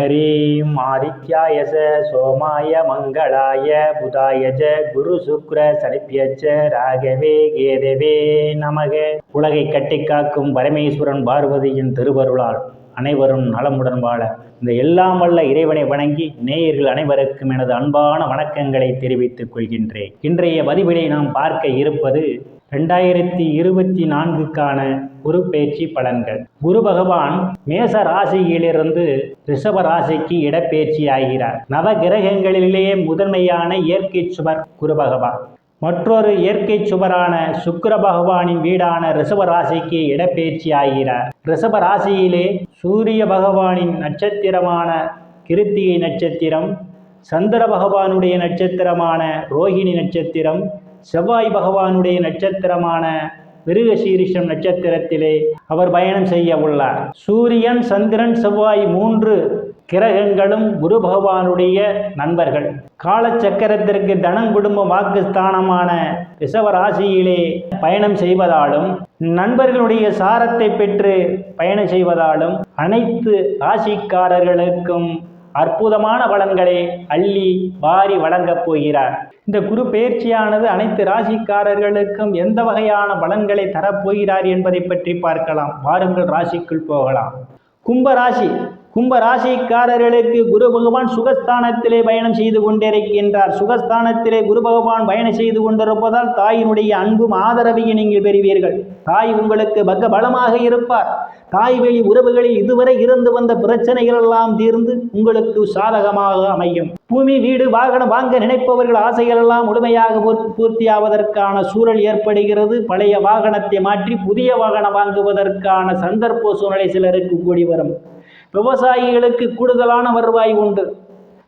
ஹரீம் ஆதித்யாயச சோமாய மங்களாய புதாயஜ குரு சுக்ர சனிப்பியச்ச ராகவே கேதவே நமக. உலகை கட்டிக்காக்கும் பரமேஸ்வரன் பார்வதியின் திருவருளால் அனைவரும் நலமுடன் வாழ. இந்த எல்லாம் வல்ல இறைவனை வணங்கி நேயர்கள் அனைவருக்கும் எனது அன்பான வணக்கங்களை தெரிவித்துக் கொள்கின்றேன். இன்றைய பதிவினை நாம் பார்க்க இருப்பது ரெண்டாயிரத்தி இருபத்தி நான்குக்கான குரு பயிற்சி பலன்கள். குரு பகவான் மேச ராசியிலிருந்து ரிஷப ராசிக்கு இடப்பெயர்ச்சி ஆகிறார் நவ கிரகங்களிலேயே முதன்மையான இயற்கை சுவர் குரு பகவான். மற்றொரு இயற்கை சுவரான சுக்கர பகவானின் வீடான ரிஷப ராசிக்கு இடப்பெயர்ச்சி ஆகிறார் ரிஷப ராசியிலே சூரிய பகவானின் நட்சத்திரமான கிருத்திகை நட்சத்திரம் சந்திர பகவானுடைய நட்சத்திரமான ரோஹிணி நட்சத்திரம் செவ்வாய் பகவானுடைய நட்சத்திரமான மிருகசீரிஷம் நட்சத்திரத்திலே அவர் பயணம் செய்ய உள்ளார். சூரியன் சந்திரன் செவ்வாய் மூன்று கிரகங்களும் குரு பகவானுடைய நண்பர்கள். காலச்சக்கரத்திற்கு தனம் குடும்ப வாக்குஸ்தானமான ரிஷவராசியிலே பயணம் செய்வதாலும் நண்பர்களுடைய சாரத்தை பெற்று பயணம் செய்வதாலும் அனைத்து ராசிக்காரர்களுக்கும் அற்புதமான பலன்களை அள்ளி வாரி வழங்கப் போகிறார். இந்த குரு பயிற்சியானது அனைத்து ராசிக்காரர்களுக்கும் எந்த வகையான பலன்களை தரப்போகிறார் என்பதை பற்றி பார்க்கலாம். வாருங்கள் ராசிக்குள் போகலாம். கும்ப ராசி. கும்பராசிக்காரர்களுக்கு குரு பகவான் சுகஸ்தானத்திலே பயணம் செய்து கொண்டிருக்கின்றார். சுகஸ்தானத்திலே குரு பகவான் பயணம் செய்து கொண்டிருப்பதால் தாயினுடைய அன்பும் ஆதரவையும் நீங்கள் பெறுவீர்கள். தாய் உங்களுக்கு பக்க பலமாக இருப்பார். தாய் வழி உறவுகளில் இதுவரை இருந்து வந்த பிரச்சனைகள் எல்லாம் தீர்ந்து உங்களுக்கு சாதகமாக அமையும். பூமி வீடு வாகனம் வாங்க நினைப்பவர்கள் ஆசைகள் எல்லாம் முழுமையாக பூர்த்தியாவதற்கான சூழல் ஏற்படுகிறது. பழைய வாகனத்தை மாற்றி புதிய வாகனம் வாங்குவதற்கான சந்தர்ப்ப சூழ்நிலை சிலருக்கு கூடி வரும். விவசாயிகளுக்கு கூடுதலான வருவாய் உண்டு.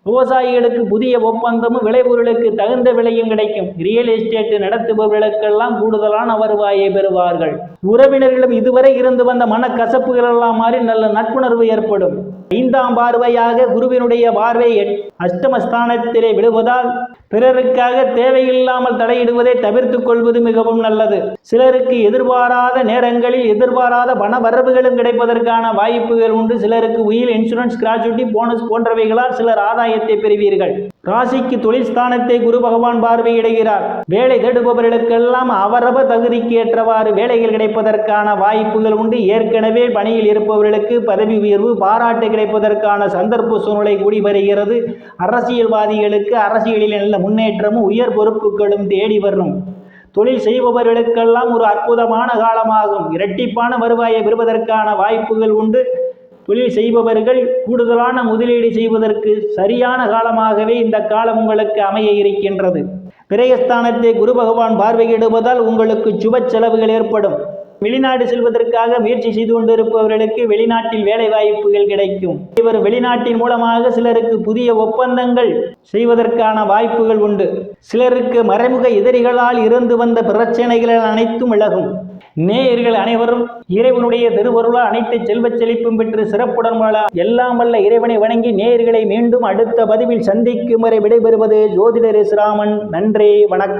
விவசாயிகளுக்கு புதிய ஒப்பந்தமும் விளைபொருளுக்கு தகுந்த விலையும் கிடைக்கும். ரியல் எஸ்டேட் நடத்துபவர்களுக்கெல்லாம் கூடுதலான வருவாயை பெறுவார்கள். உறவினர்களும் இதுவரை இருந்து வந்த மனக்கசப்புகள் எல்லாம் மாறி நல்ல நட்புணர்வு ஏற்படும். ஐந்தாம் பார்வையாக குருவினுடைய பார்வை அஷ்டமஸ்தானத்திலே விடுவதால் பிறருக்காக தேவையில்லாமல் தலையிடுவதை தவிர்த்துக் கொள்வது மிகவும் நல்லது. சிலருக்கு எதிர்பாராத நேரங்களில் எதிர்பாராத பண வரவுகளும் கிடைப்பதற்கான வாய்ப்புகள் உண்டு. சிலருக்கு உயில் இன்சூரன்ஸ் கிராஜுவிட்டி போனஸ் போன்றவைகளால் சிலர் ஆதாயத்தை பெறுவீர்கள். ராசிக்கு தொழில் ஸ்தானத்தை குரு பகவான் பார்வையிடுகிறார். வேலை தேடுபவர்களுக்கெல்லாம் அவரவர் தகுதிக்கு ஏற்றவாறு வேலைகள் கிடைப்பதற்கான வாய்ப்புகள் உண்டு. ஏற்கனவே பணியில் இருப்பவர்களுக்கு பதவி உயர்வு பாராட்டு கிடைப்பதற்கான சந்தர்ப்ப சூழ்நிலை கூடி வருகிறது. அரசியல்வாதிகளுக்கு அரசியலில் நல்ல முன்னேற்றமும் உயர் பொறுப்புகளும் தேடி வரும் தொழில் செய்பவர்களுக்கெல்லாம் ஒரு அற்புதமான காலமாகும். இரட்டிப்பான வருவாயை பெறுவதற்கான வாய்ப்புகள் உண்டு. தொழில் செய்பவர்கள் கூடுதலான முதலீடு செய்வதற்கு சரியான காலமாகவே இந்த காலம் உங்களுக்கு அமைய இருக்கின்றது. பிரயஸ்தானத்தை குரு பகவான் பார்வையிடுவதால் உங்களுக்கு சுப செலவுகள் ஏற்படும். வெளிநாடு செல்வதற்காக முயற்சி செய்து கொண்டிருப்பவர்களுக்கு வெளிநாட்டில் வேலை வாய்ப்புகள் கிடைக்கும். இவர் வெளிநாட்டின் மூலமாக சிலருக்கு புதிய ஒப்பந்தங்கள் செய்வதற்கான வாய்ப்புகள் உண்டு. சிலருக்கு மறைமுக எதிரிகளால் இருந்து வந்த பிரச்சனைகள் அனைத்தும் விலகும். நேயர்கள் அனைவரும் இறைவனுடைய திருவருளால் அனைத்து செல்வச் செழிப்பும் பெற்று சிறப்புடன் வாழ எல்லாம் வல்ல இறைவனை வணங்கி நேயர்களை மீண்டும் அடுத்த பதிவில் சந்திக்கும் வரை விடைபெறுவது ஜோதிடர் ராமன் நன்றி வணக்கம்.